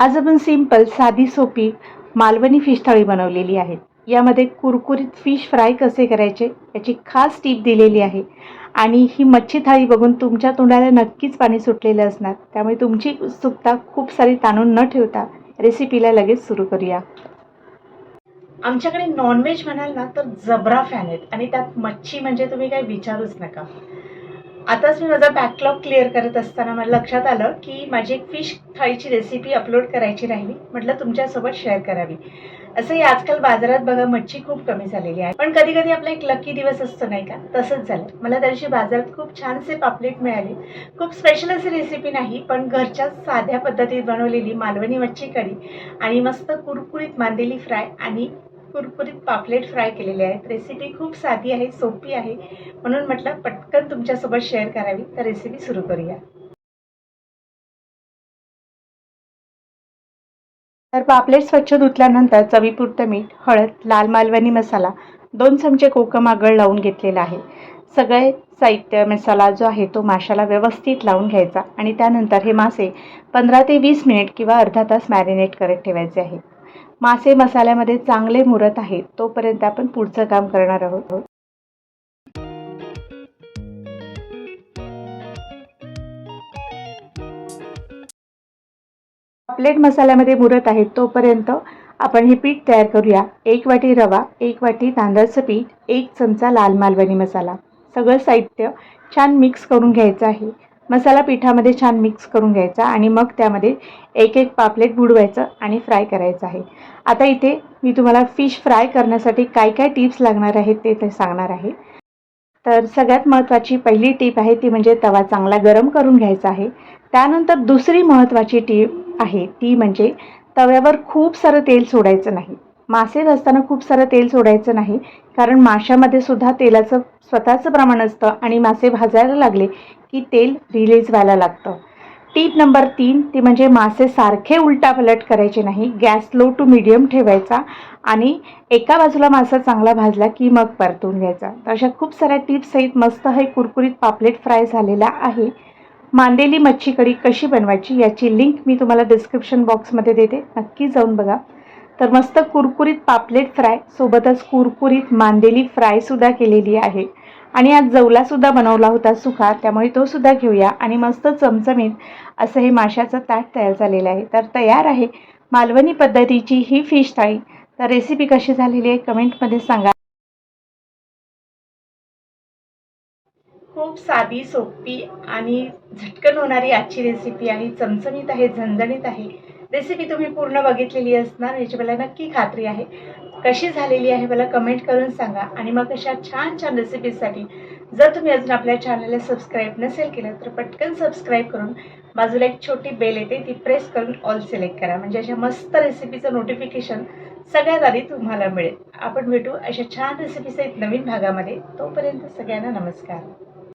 आज आपण सिंपल साधी सोपी मालवणी फिश थाळी बनवलेली आहे. यामध्ये कुरकुरीत फिश फ्राय कसे करायचे याची खास टीप दिलेली आहे. आणि ही मच्छी थाळी बघून तुमच्या तोंडाला नक्कीच पाणी सुटलेलं असणार. त्यामुळे तुमची उत्सुकता खूप सारी ताणून न ठेवता रेसिपीला लगेच सुरू करूया. आमच्याकडे नॉनव्हेज म्हणाल ना तर जबरा फॅन आहेत. आणि त्यात मच्छी म्हणजे तुम्ही काही विचारूच नका. आताच मी माझा बॅकलॉग क्लिअर करत असताना मला लक्षात आलं की माझी एक फिश थाळीची रेसिपी अपलोड करायची राहिली. म्हटलं तुमच्यासोबत शेअर करावी. असंही आजकाल बाजारात बघा मच्छी खूप कमी झालेली आहे. पण कधी कधी आपला एक लकी दिवस असतो नाही का? तसंच झालं. मला त्या दिवशी बाजारात खूप छानसे पापलेट मिळाले. खूप स्पेशल अशी रेसिपी नाही पण घरच्या साध्या पद्धतीत बनवलेली मालवणी मच्छी कढी आणि मस्त कुरकुरीत मांदेली फ्राय आणि कुरकुरीत पापलेट फ्राय केलेले आहेत. रेसिपी खूप साधी आहे सोपी आहे. म्हणून म्हटलं पटकन तुमच्यासोबत शेअर करावी. तर रेसिपी सुरू करूया. तर पापलेट स्वच्छ धुतल्यानंतर चवीपुरतं मीठ हळद लाल मालवणी मसाला दोन चमचे कोकम आगळ लावून घेतलेला आहे. सगळे साहित्य मसाला जो आहे तो माशाला व्यवस्थित लावून घ्यायचा आणि त्यानंतर हे मासे पंधरा ते वीस मिनिट किंवा अर्धा तास मॅरिनेट करत ठेवायचे आहे मासे मसाल्यामध्ये चांगले मुरत आहेत तोपर्यंत आपण पुढचं काम करणार आहोत. प्लेट मसाल्यामध्ये मुरत आहेत तोपर्यंत आपण हे पीठ तयार करूया. एक वाटी रवा एक वाटी तांदळाचं पीठ एक चमचा लाल मालवणी मसाला. सगळं साहित्य छान मिक्स करून घ्यायचं आहे. मसाला पिठामध्ये छान मिक्स करून घ्यायचा आणि मग त्यामध्ये एक एक पापलेट बुडवायचं आणि फ्राय करायचं आहे. आता इथे मी तुम्हाला फिश फ्राय करण्यासाठी काय काय टिप्स लागणार आहेत ते ते सांगणार आहे. तर सगळ्यात महत्त्वाची पहिली टीप आहे ती म्हणजे तवा चांगला गरम करून घ्यायचा आहे. त्यानंतर दुसरी महत्त्वाची टीप आहे ती म्हणजे तव्यावर खूप सारं तेल सोडायचं नाही. मासे भाजताना खूप सारं तेल सोडायचं नाही. कारण माशामध्ये सुद्धा तेलाचं स्वतःचं प्रमाण असतं आणि मासे भाजायला लागले की तेल रिलीज व्हायला लागतं. टीप नंबर तीन ती म्हणजे मासे सारखे उलटापलट करायचे नाही. गॅस लो टू मिडियम ठेवायचा आणि एका बाजूला मासा चांगला भाजला की मग परतून घ्यायचा. तर अशा खूप साऱ्या टिप्स आहेत मस्त हे कुरकुरीत पापलेट फ्राय झालेला आहे. मांदेली मच्छी कढी कशी बनवायची याची लिंक मी तुम्हाला डिस्क्रिप्शन बॉक्समध्ये देते. नक्की जाऊन बघा. तर मस्त कुरकुरीत पापलेट फ्राय सोबतच कुरकुरीत मांदेली फ्रायसुद्धा केलेली आहे. आणि आज जवलासुद्धा बनवला होता सुखा त्यामुळे तो सुद्धा घेऊया. आणि मस्त चमचमीत असं हे माशाचं ताट तयार झालेलं आहे. तर तयार आहे मालवणी पद्धतीची ही फिश थाळी. तर रेसिपी कशी झालेली आहे कमेंटमध्ये सांगा. खूप साधी सोपी आणि झटकन होणारी आजची रेसिपी आणि चमचमीत आहे झणझणीत आहे. रेसिपी तुम्ही पूर्ण बघितलेली असणार याची मला नक्की खात्री आहे. कशी झालेली आहे मला कमेंट करून सांगा आणि मग अशा छान छान रेसिपीजसाठी जर तुम्ही अजून आपल्या चॅनलला सबस्क्राईब नसेल केलं तर पटकन सबस्क्राईब करून बाजूला एक छोटी बेल येते ती प्रेस करून ऑल सिलेक्ट करा. म्हणजे अशा मस्त रेसिपीचं नोटिफिकेशन सगळ्यात आधी तुम्हाला मिळेल. आपण भेटू अशा छान रेसिपीसहित नवीन भागामध्ये. तोपर्यंत सगळ्यांना नमस्कार.